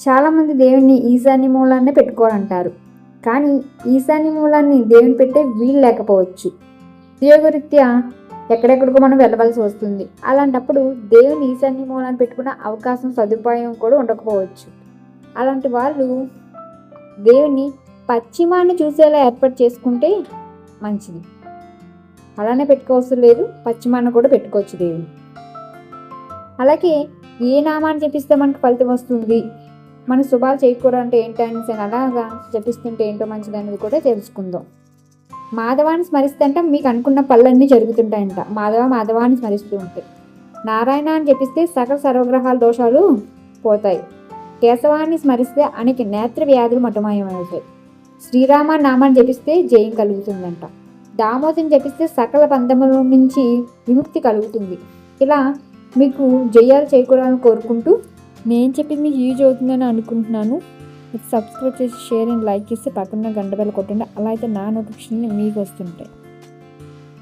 చాలామంది దేవుణ్ణి ఈశాన్య మూలాన్నే పెట్టుకోవాలంటారు కానీ ఈశాన్య మూలాన్ని దేవుని పెట్టే వీలు లేకపోవచ్చు. ఉద్యోగరీత్యా ఎక్కడెక్కడికో మనం వెళ్ళవలసి వస్తుంది. అలాంటప్పుడు దేవుని ఈశాన్య మూలాన్ని పెట్టుకున్న అవకాశం సదుపాయం కూడా ఉండకపోవచ్చు. అలాంటి వాళ్ళు దేవుని పశ్చిమాన్ని చూసేలా ఏర్పాటు చేసుకుంటే మంచిది. అలానే పెట్టుకోవసరం లేదు పశ్చిమాన్ని కూడా పెట్టుకోవచ్చు దేవుని అలాగే ఏ నామాన్ని జపిస్తే మనకు ఫలితం వస్తుంది? మన శుభాలు చేయకూడదు అంటే అలాగా జపిస్తుంటే ఏంటో మంచిది అనేది కూడా తెలుసుకుందాం. మాధవాన్ని స్మరిస్తే అంటే మీకు అనుకున్న పనులన్నీ జరుగుతుంటాయంట. మాధవ మాధవాన్ని స్మరిస్తూ ఉంటే. నారాయణ అని జపిస్తే సకల సర్వగ్రహాల దోషాలు పోతాయి. కేశవాన్ని స్మరిస్తే అనేక నేత్ర వ్యాధులు మటమాయమవుతాయి. శ్రీరామ నామాన్ని జపిస్తే జయం కలుగుతుందంట. దామోదం జపిస్తే సకల బంధముల నుంచి విముక్తి కలుగుతుంది. ఇలా మీకు జయాలు చేకూరాలని కోరుకుంటూ నేను చెప్పింది మీకు యూజ్ అవుతుందని అనుకుంటున్నాను సబ్స్క్రైబ్ చేసి షేర్ అండ్ లైక్ చేసి పక్కన గంట బెల్ కొట్టండి. అలా అయితే నా నోటిఫికేషన్ మీకు వస్తుంటాయి.